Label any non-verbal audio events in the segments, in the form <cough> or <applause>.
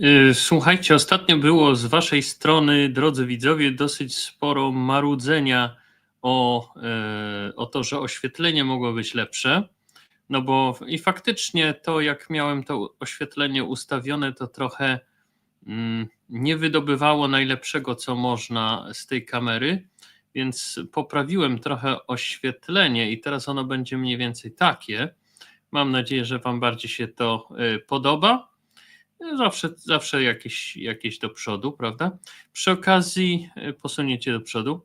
Y, Słuchajcie, ostatnio było z Waszej strony, drodzy widzowie, dosyć sporo marudzenia o, e, o to, że oświetlenie mogło być lepsze. No bo i faktycznie to, jak miałem to oświetlenie ustawione, to trochę mm, nie wydobywało najlepszego, co można z tej kamery, więc poprawiłem trochę oświetlenie i teraz ono będzie mniej więcej takie. Mam nadzieję, że Wam bardziej się to e, podoba. Zawsze, zawsze jakieś, jakieś do przodu, prawda? Przy okazji, e, posunięcie do przodu.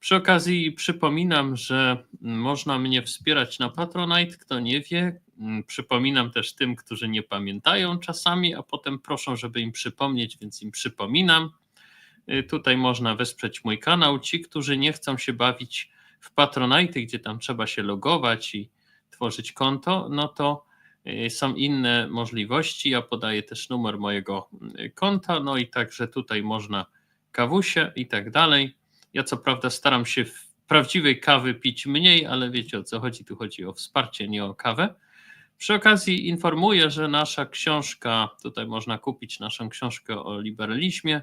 Przy okazji przypominam, że można mnie wspierać na Patronite. Kto nie wie, mm, przypominam też tym, którzy nie pamiętają czasami, a potem proszą, żeby im przypomnieć, więc im przypominam. Y, Tutaj można wesprzeć mój kanał. Ci, którzy nie chcą się bawić w Patronite, gdzie tam trzeba się logować i tworzyć konto, no to są inne możliwości. Ja podaję też numer mojego y, konta, no i także tutaj można kawusie i tak dalej. Ja co prawda staram się prawdziwej kawy pić mniej, ale wiecie o co chodzi. Tu chodzi o wsparcie, nie o kawę. Przy okazji informuję, że nasza książka, tutaj można kupić naszą książkę o liberalizmie.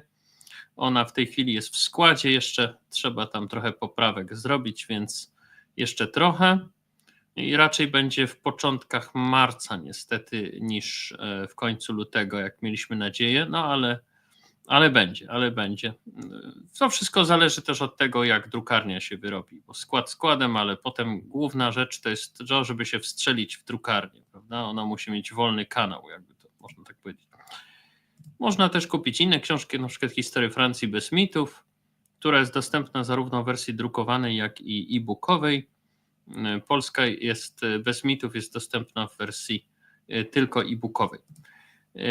Ona w tej chwili jest w składzie, jeszcze trzeba tam trochę poprawek zrobić, więc jeszcze trochę. I raczej będzie w początkach marca, niestety, niż e, w końcu lutego, jak mieliśmy nadzieję, no ale ale będzie, ale będzie. To wszystko zależy też od tego, jak drukarnia się wyrobi, bo skład składem, ale potem główna rzecz to jest to, żeby się wstrzelić w drukarnię, prawda? Ona musi mieć wolny kanał, jakby to można tak powiedzieć. Można też kupić inne książki, na przykład Historię Francji bez mitów, która jest dostępna zarówno w wersji drukowanej, jak i e-bookowej. Polska jest bez mitów, jest dostępna w wersji e, tylko e-bookowej. E,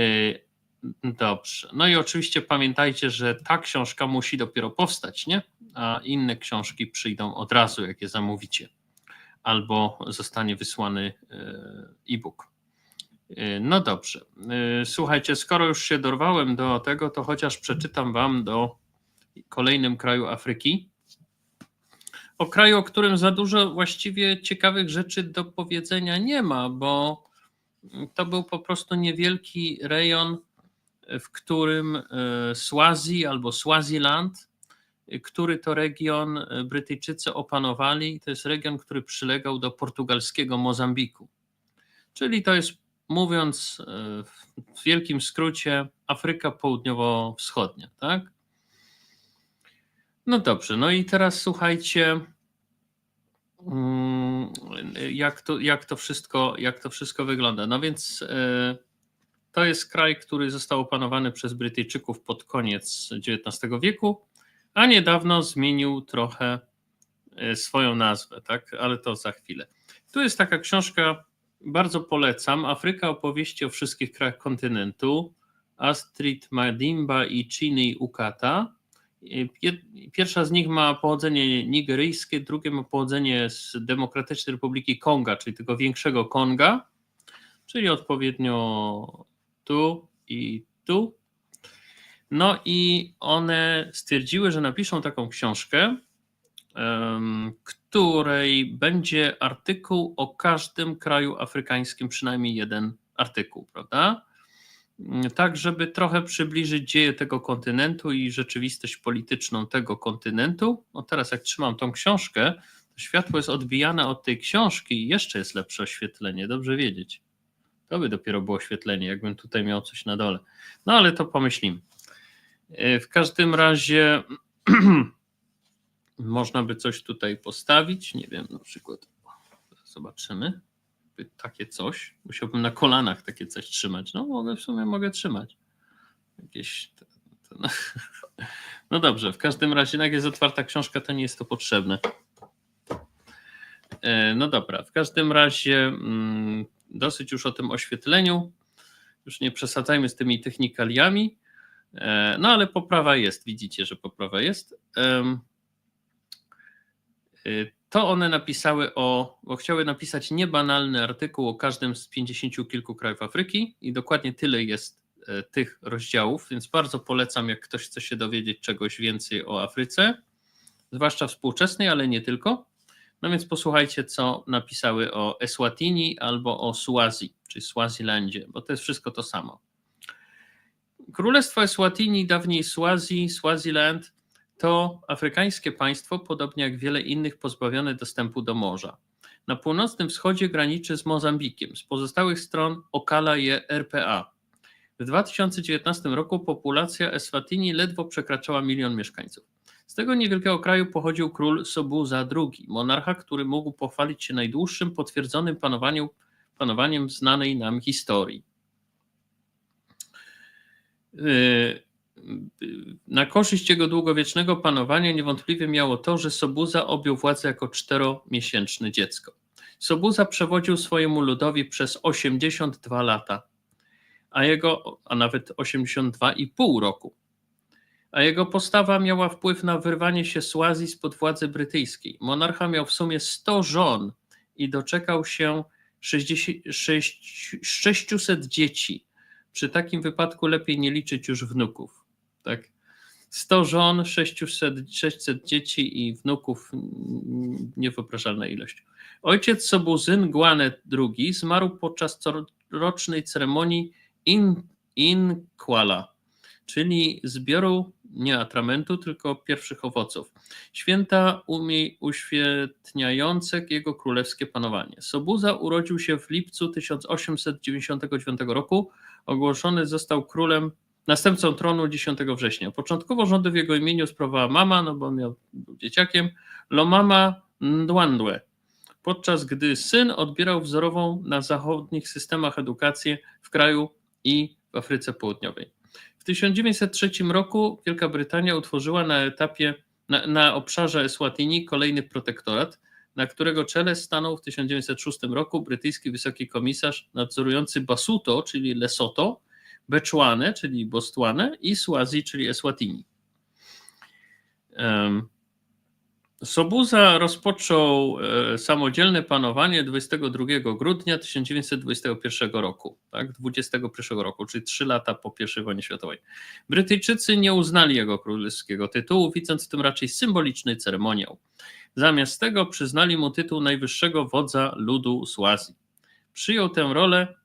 Dobrze. No i oczywiście pamiętajcie, że ta książka musi dopiero powstać, nie? A inne książki przyjdą od razu, jak je zamówicie, albo zostanie wysłany e, e-book. E, No dobrze. E, Słuchajcie, skoro już się dorwałem do tego, to chociaż przeczytam Wam do kolejnym kraju Afryki. O kraju, o którym za dużo właściwie ciekawych rzeczy do powiedzenia nie ma, bo to był po prostu niewielki rejon w którym e, Swazi albo Swaziland, e, który to region e, Brytyjczycy opanowali, to jest region, który przylegał do portugalskiego Mozambiku. Czyli to jest, mówiąc w wielkim skrócie, Afryka Południowo-Wschodnia, tak? No dobrze, no i teraz słuchajcie, mm, jak to, jak to, wszystko, jak to wszystko wygląda. No więc to jest kraj, który został opanowany przez Brytyjczyków pod koniec XIX wieku, a niedawno zmienił trochę e, swoją nazwę, tak? Ale to za chwilę. Tu jest taka książka, bardzo polecam. Afryka opowieści o wszystkich krajach kontynentu. Astrid Madimba i Chini Ukata. Pierwsza z nich ma pochodzenie nigeryjskie, drugie ma pochodzenie z Demokratycznej Republiki Konga, czyli tego większego Konga, czyli odpowiednio tu i tu. No i one stwierdziły, że napiszą taką książkę, której będzie artykuł o każdym kraju afrykańskim, przynajmniej jeden artykuł, prawda? Tak, żeby trochę przybliżyć dzieje tego kontynentu i rzeczywistość polityczną tego kontynentu. No teraz, jak trzymam tą książkę, to światło jest odbijane od tej książki i jeszcze jest lepsze oświetlenie, dobrze wiedzieć. To by dopiero było oświetlenie, jakbym tutaj miał coś na dole. No ale to pomyślimy. E, w każdym razie <clears throat> można by coś tutaj postawić. Nie wiem, na przykład zobaczymy. Takie coś. Musiałbym na kolanach takie coś trzymać. No mogę w sumie mogę trzymać. Jakieś. No. <laughs> no dobrze, w każdym razie, jak jest otwarta książka, to nie jest to potrzebne. E, no dobra, w każdym razie mm, dosyć już o tym oświetleniu. Już nie przesadzajmy z tymi technikaliami. E, no ale poprawa jest, widzicie, że poprawa jest. To one napisały o, bo chciały napisać niebanalny artykuł o każdym z pięćdziesięciu kilku krajów Afryki i dokładnie tyle jest e, tych rozdziałów, więc bardzo polecam, jak ktoś chce się dowiedzieć czegoś więcej o Afryce, zwłaszcza współczesnej, ale nie tylko. No więc posłuchajcie, co napisały o Eswatini albo o Swazi, czy Swazilandzie, bo to jest wszystko to samo. Królestwo Eswatini, dawniej Swazi, Swaziland, to afrykańskie państwo, podobnie jak wiele innych, pozbawione dostępu do morza. Na północnym wschodzie graniczy z Mozambikiem, z pozostałych stron okala je RPA. W 2019 roku populacja Eswatini ledwo przekraczała milion mieszkańców. Z tego niewielkiego kraju pochodził król Sobuza II, monarcha, który mógł pochwalić się najdłuższym potwierdzonym panowaniu, panowaniem znanej nam historii. Yy, Na korzyść jego długowiecznego panowania niewątpliwie miało to, że Sobuza objął władzę jako czteromiesięczne dziecko. Sobuza przewodził swojemu ludowi przez 82 lata, a jego, a nawet 82,5 roku. A jego postawa miała wpływ na wyrwanie się Słazji spod władzy brytyjskiej. Monarcha miał w sumie 100 żon i doczekał się 60, 6, 600 dzieci. Przy takim wypadku lepiej nie liczyć już wnuków. Tak? 100 żon, 600, 600 dzieci i wnuków niewyobrażalna ilość. Ojciec Sobuzyn, Guanet II, zmarł podczas corocznej ceremonii in, Inkwala, czyli zbioru nie atramentu, tylko pierwszych owoców. Święta umie uświetniające jego królewskie panowanie. Sobuza urodził się w lipcu 1899 roku. Ogłoszony został królem, następcą tronu 10 września. Początkowo rządy w jego imieniu sprawowała mama, no bo miał, był dzieciakiem, Lomama Ndwandwe, podczas gdy syn odbierał wzorową na zachodnich systemach edukację w kraju i w Afryce Południowej. W 1903 roku Wielka Brytania utworzyła na etapie, na, na obszarze Eswatini kolejny protektorat, na którego czele stanął w 1906 roku brytyjski wysoki komisarz nadzorujący Basuto, czyli Lesotho, Beczuanę, czyli Botswanę i Swazi, czyli Eswatini. Sobuza rozpoczął e, samodzielne panowanie 22 grudnia 1921 roku, tak, 21 roku, czyli 3 lata po I wojnie światowej. Brytyjczycy nie uznali jego królewskiego tytułu, widząc w tym raczej symboliczny ceremoniał. Zamiast tego przyznali mu tytuł najwyższego wodza ludu Swazi. Przyjął tę rolę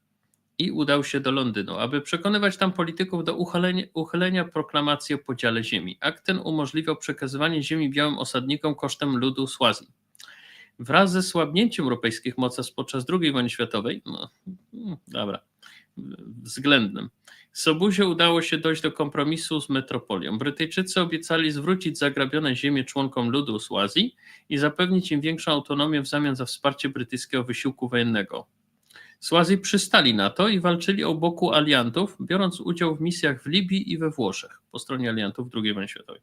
i udał się do Londynu, aby przekonywać tam polityków do uchylenia, uchylenia proklamacji o podziale ziemi. Akt ten umożliwiał przekazywanie ziemi białym osadnikom kosztem ludu Swazi. Wraz ze słabnięciem europejskich mocarstw podczas II wojny światowej, no, no, dobra, względnym, Sobuzie udało się dojść do kompromisu z metropolią. Brytyjczycy obiecali zwrócić zagrabione ziemie członkom ludu Swazi i zapewnić im większą autonomię w zamian za wsparcie brytyjskiego wysiłku wojennego. Swazi przystali na to i walczyli o boku aliantów, biorąc udział w misjach w Libii i we Włoszech po stronie aliantów II wojny światowej.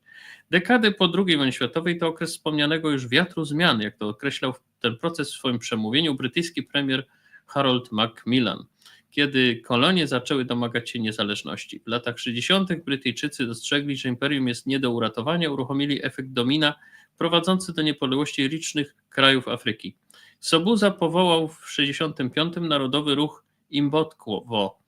Dekady po II wojnie światowej to okres wspomnianego już wiatru zmian, jak to określał ten proces w swoim przemówieniu brytyjski premier Harold Macmillan, kiedy kolonie zaczęły domagać się niezależności. W latach 60. Brytyjczycy dostrzegli, że imperium jest nie do uratowania, uruchomili efekt domina prowadzący do niepodległości licznych krajów Afryki. Sobuza powołał w 1965 Narodowy Ruch Imbotkwo,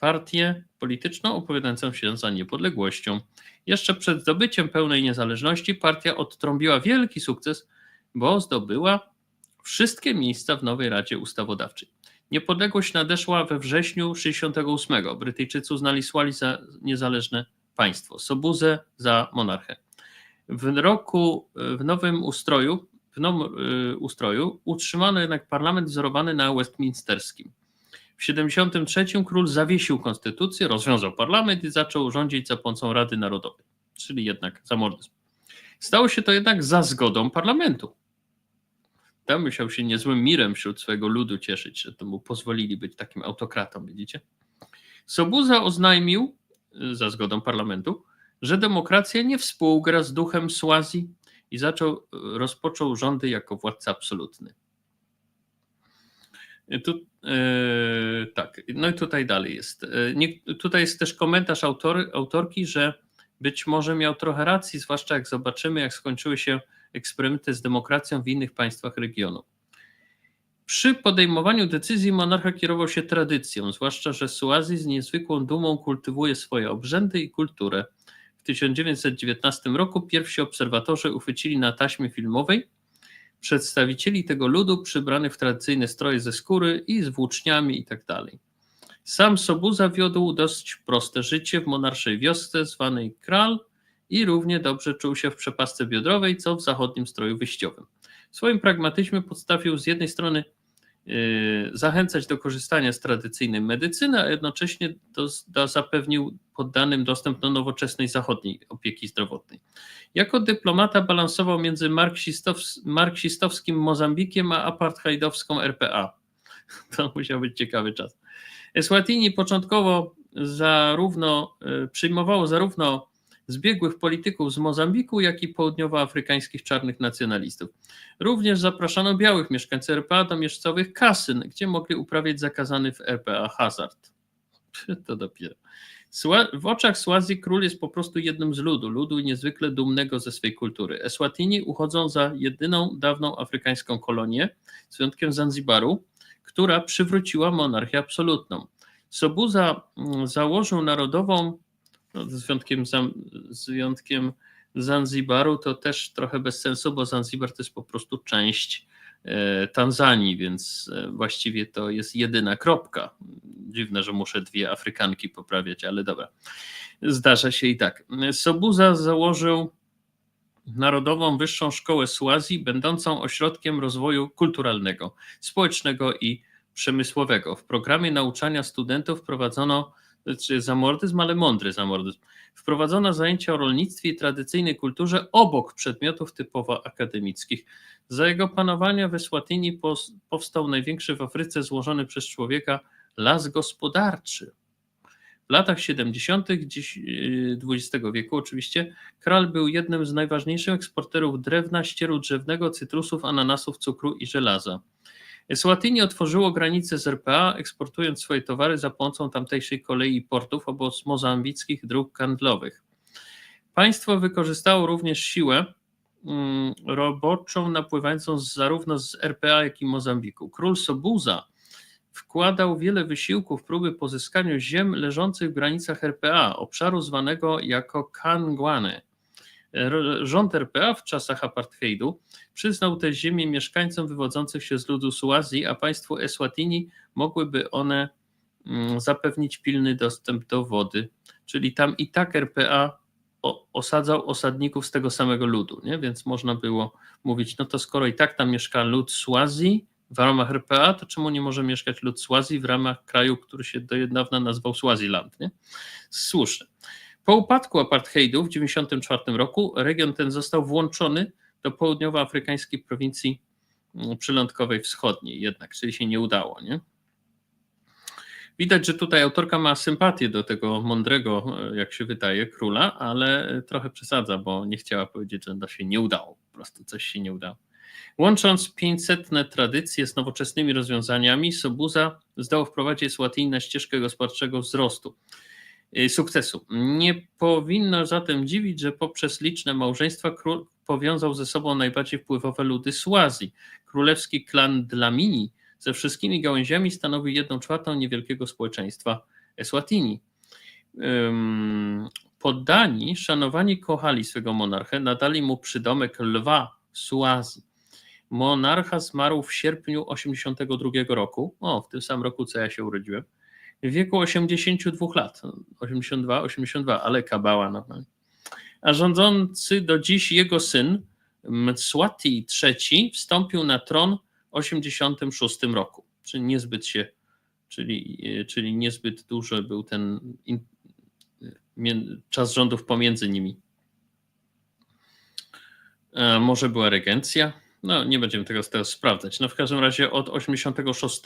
partię polityczną opowiadającą się za niepodległością. Jeszcze przed zdobyciem pełnej niezależności partia odtrąbiła wielki sukces, bo zdobyła wszystkie miejsca w nowej Radzie Ustawodawczej. Niepodległość nadeszła we wrześniu 1968. Brytyjczycy uznali Swali za niezależne państwo, Sobuzę za monarchę. W roku, w nowym ustroju w nowym y, ustroju utrzymano jednak parlament wzorowany na westminsterskim. W 1973 król zawiesił konstytucję, rozwiązał parlament i zaczął rządzić za pomocą Rady Narodowej, czyli jednak zamordyzm. Stało się to jednak za zgodą parlamentu. Tam musiał się niezłym mirem wśród swojego ludu cieszyć, że to mu pozwolili być takim autokratą, widzicie? Sobuza oznajmił, y, za zgodą parlamentu, że demokracja nie współgra z duchem Swazi i zaczął, rozpoczął rządy jako władca absolutny. Tu, yy, tak, no i tutaj dalej jest. E, nie, tutaj jest też komentarz autor, autorki, że być może miał trochę racji, zwłaszcza jak zobaczymy, jak skończyły się eksperymenty z demokracją w innych państwach regionu. Przy podejmowaniu decyzji monarcha kierował się tradycją, zwłaszcza, że Suazji z niezwykłą dumą kultywuje swoje obrzędy i kulturę. 1919 roku pierwsi obserwatorzy uchwycili na taśmie filmowej przedstawicieli tego ludu przybranych w tradycyjne stroje ze skóry i z włóczniami itd. Tak Sam Sobuza wiodł dość proste życie w monarszej wiosce zwanej Kral i równie dobrze czuł się w przepasce biodrowej, co w zachodnim stroju wyjściowym. W swoim pragmatyzmie podstawił z jednej strony zachęcać do korzystania z tradycyjnej medycyny, a jednocześnie do, do zapewnił poddanym dostęp do nowoczesnej zachodniej opieki zdrowotnej. Jako dyplomata balansował między marksistows marksistowskim Mozambikiem a apartheidowską RPA. <laughs> To musiał być ciekawy czas. Eswatini początkowo zarówno y, przyjmowało zarówno zbiegłych polityków z Mozambiku, jak i południowoafrykańskich czarnych nacjonalistów. Również zapraszano białych mieszkańców RPA do miejscowych kasyn, gdzie mogli uprawiać zakazany w RPA hazard. <laughs> To dopiero. W oczach Słazji król jest po prostu jednym z ludu, ludu niezwykle dumnego ze swej kultury. Eswatini uchodzą za jedyną dawną afrykańską kolonię, z wyjątkiem Zanzibaru, która przywróciła monarchię absolutną. Sobuza mm, założył narodową, no z, wyjątkiem, z wyjątkiem Zanzibaru, to też trochę bez sensu, bo Zanzibar to jest po prostu część e, Tanzanii, więc e, właściwie to jest jedyna kropka. Dziwne, że muszę dwie Afrykanki poprawiać, ale dobra. Zdarza się i tak. Sobuza założył Narodową Wyższą Szkołę Słazji, będącą ośrodkiem rozwoju kulturalnego, społecznego i przemysłowego. W programie nauczania studentów wprowadzono czy zamordyzm, ale mądry zamordyzm. Wprowadzono zajęcia o rolnictwie i tradycyjnej kulturze obok przedmiotów typowo akademickich. Za jego panowania we Słatini powstał największy w Afryce złożony przez człowieka las gospodarczy. W latach 70. XX wieku oczywiście Kral był jednym z najważniejszych eksporterów drewna, ścieru drzewnego, cytrusów, ananasów, cukru i żelaza. Eswatini otworzyło granice z RPA, eksportując swoje towary za pomocą tamtejszej kolei i portów obok mozambickich dróg handlowych. Państwo wykorzystało również siłę mm, roboczą napływającą zarówno z RPA, jak i Mozambiku. Król Sobuza wkładał wiele wysiłków w próby pozyskania ziem leżących w granicach RPA, obszaru zwanego jako Kangwane. Rząd RPA w czasach apartheidu przyznał te ziemie mieszkańcom wywodzących się z ludu Suazji, a państwu Eswatini mogłyby one mm, zapewnić pilny dostęp do wody. Czyli tam i tak RPA osadzał osadników z tego samego ludu, nie? więc można było mówić, no to skoro i tak tam mieszka lud Suazji w ramach RPA, to czemu nie może mieszkać lud Suazji w ramach kraju, który się do niedawna nazywał Swaziland? Nie? Po upadku apartheidu w 1994 roku region ten został włączony do południowoafrykańskiej prowincji mm, przylądkowej wschodniej, jednak, czyli się nie udało. Nie? Widać, że tutaj autorka ma sympatię do tego mądrego, jak się wydaje, króla, ale trochę przesadza, bo nie chciała powiedzieć, że to się nie udało. Po prostu coś się nie udało. Łącząc 500 tradycje z nowoczesnymi rozwiązaniami, Sobuza zdało wprowadzić Słatini na ścieżkę gospodarczego wzrostu. Y, sukcesu. Nie powinno zatem dziwić, że poprzez liczne małżeństwa król powiązał ze sobą najbardziej wpływowe ludy Słazji. Królewski klan Dlamini ze wszystkimi gałęziami stanowi jedną czwartą niewielkiego społeczeństwa Eswatini. Poddani, szanowani kochali swego monarchę, nadali mu przydomek lwa Suazji. Monarcha zmarł w sierpniu 82 roku, o, w tym samym roku, co ja się urodziłem w wieku 82 lat. 82, 82, ale kabała normalnie. A rządzący do dziś jego syn, Mswati III, wstąpił na tron w 86 roku. Czyli niezbyt się, czyli, czyli niezbyt duży był ten in, czas rządów pomiędzy nimi. A może była regencja? No, nie będziemy tego teraz sprawdzać. No, w każdym razie od 86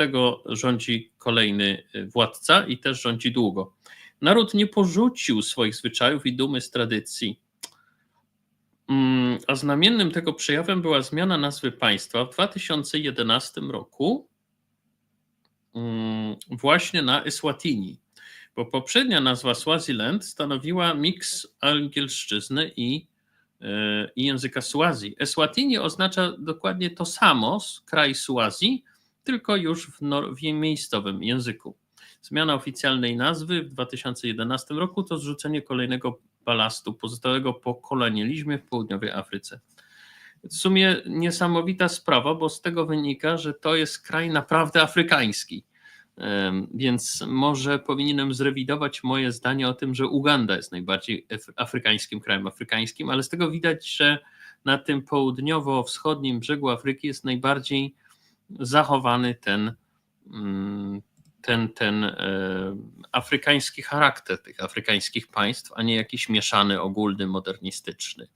rządzi kolejny y, władca i też rządzi długo. Naród nie porzucił swoich zwyczajów i dumy z tradycji. Mm, a znamiennym tego przejawem była zmiana nazwy państwa w 2011 roku mm, właśnie na Eswatini, bo poprzednia nazwa Swaziland stanowiła miks angielszczyzny i i języka Suazji. Eswatini oznacza dokładnie to samo, kraj Suazji, tylko już w, w miejscowym języku. Zmiana oficjalnej nazwy w 2011 roku to zrzucenie kolejnego balastu pozostałego po kolonializmie w południowej Afryce. W sumie niesamowita sprawa, bo z tego wynika, że to jest kraj naprawdę afrykański. Więc może powinienem zrewidować moje zdanie o tym, że Uganda jest najbardziej af- afrykańskim krajem afrykańskim, ale z tego widać, że na tym południowo-wschodnim brzegu Afryki jest najbardziej zachowany ten, mm, ten, ten e, afrykański charakter tych afrykańskich państw, a nie jakiś mieszany, ogólny, modernistyczny.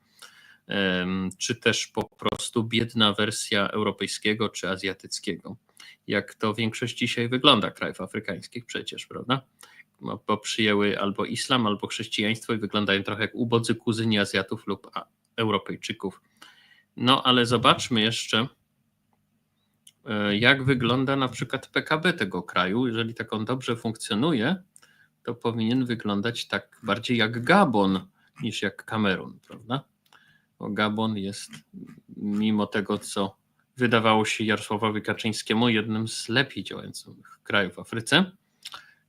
Czy też po prostu biedna wersja europejskiego czy azjatyckiego jak to większość dzisiaj wygląda krajów afrykańskich przecież, prawda? Bo przyjęły albo islam, albo chrześcijaństwo i wyglądają trochę jak ubodzy kuzyni Azjatów lub Europejczyków. No ale zobaczmy jeszcze, e, jak wygląda na przykład PKB tego kraju. Jeżeli tak on dobrze funkcjonuje, to powinien wyglądać tak bardziej jak Gabon niż jak Kamerun, prawda? Bo Gabon jest, mimo tego, co wydawało się Jarosławowi Kaczyńskiemu jednym z lepiej działających krajów w Afryce,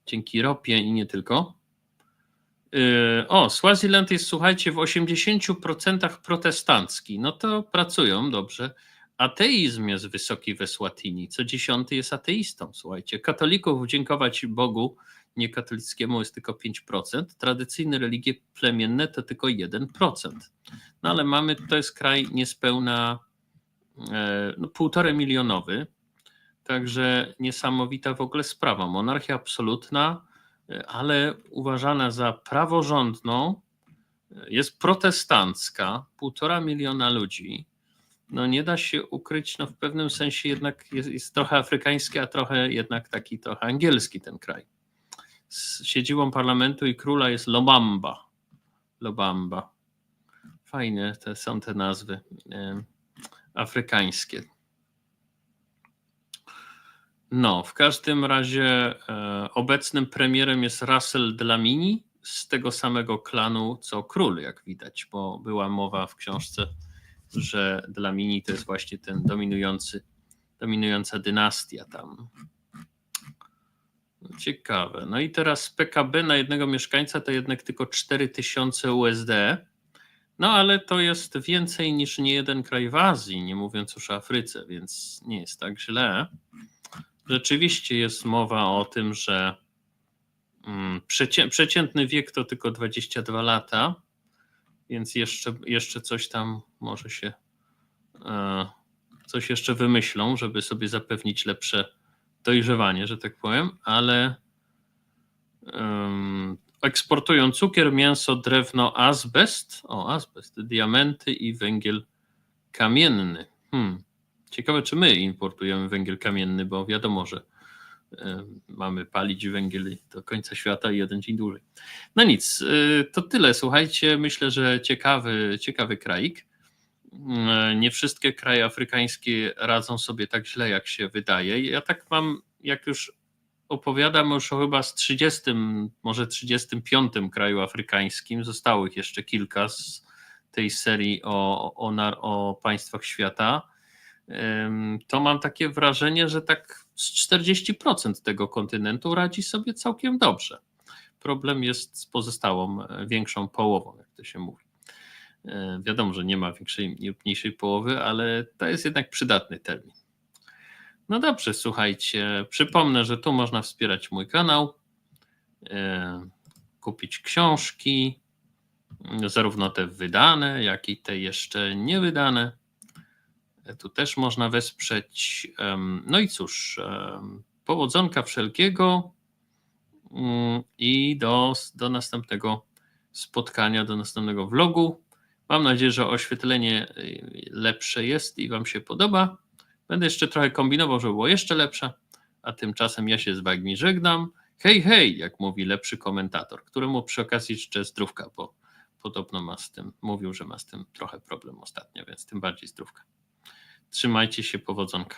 dzięki ropie i nie tylko. Yy, O, Swaziland jest, słuchajcie, w 80% protestancki. No to pracują dobrze. Ateizm jest wysoki we Słatini. Co dziesiąty jest ateistą, słuchajcie. Katolików dziękować Bogu niekatolickiemu jest tylko 5%. Tradycyjne religie plemienne to tylko 1%. No ale mamy, to jest kraj niespełna e, no, milionowy. Także niesamowita w ogóle sprawa. Monarchia absolutna, e, ale uważana za praworządną, e, jest protestancka, półtora miliona ludzi. No nie da się ukryć, no w pewnym sensie jednak jest, jest trochę afrykański, a trochę jednak taki trochę angielski ten kraj. Siedzibą parlamentu i króla jest Lobamba. Lobamba. Fajne te są te nazwy. Afrykańskie. No, w każdym razie e, obecnym premierem jest Russell Dlamini z tego samego klanu co król, jak widać, bo była mowa w książce, że Dlamini to jest właśnie ten dominujący, dominująca dynastia tam. Ciekawe. No i teraz PKB na jednego mieszkańca to jednak tylko 4000 USD. No ale to jest więcej niż nie jeden kraj w Azji, nie mówiąc już o Afryce, więc nie jest tak źle. Rzeczywiście jest mowa o tym, że mm, przecię, przeciętny wiek to tylko 22 lata, więc jeszcze, jeszcze coś tam może się e, coś jeszcze wymyślą, żeby sobie zapewnić lepsze dojrzewanie, że tak powiem, ale em, eksportują cukier, mięso, drewno, azbest, o azbest, diamenty i węgiel kamienny. Hmm. Ciekawe, czy my importujemy węgiel kamienny, bo wiadomo, że mamy palić węgiel do końca świata i jeden dzień dłużej. No nic, e, to tyle. Słuchajcie, myślę, że ciekawy, ciekawy kraik. E, Nie wszystkie kraje afrykańskie radzą sobie tak źle, jak się wydaje. Ja tak mam, jak już opowiadam już o chyba z 30, może 35 kraju afrykańskim. Zostało ich jeszcze kilka z tej serii o, o, o państwach świata. To mam takie wrażenie, że tak z 40% tego kontynentu radzi sobie całkiem dobrze. Problem jest z pozostałą e, większą połową, jak to się mówi. E, Wiadomo, że nie ma większej lub mniejszej połowy, ale to jest jednak przydatny termin. No dobrze, słuchajcie, przypomnę, że tu można wspierać mój kanał, e, kupić książki, zarówno te wydane, jak i te jeszcze niewydane. E, Tu też można wesprzeć. No i cóż, powodzonka wszelkiego mm, i do, do następnego spotkania, do następnego vlogu. Mam nadzieję, że oświetlenie y, lepsze jest i Wam się podoba. Będę jeszcze trochę kombinował, żeby było jeszcze lepsze, a tymczasem ja się z Wami żegnam. Hej, hej, jak mówi lepszy komentator, któremu przy okazji życzę zdrówka, bo podobno ma z tym, mówił, że ma z tym trochę problem ostatnio, więc tym bardziej zdrówka. Trzymajcie się, powodzonka.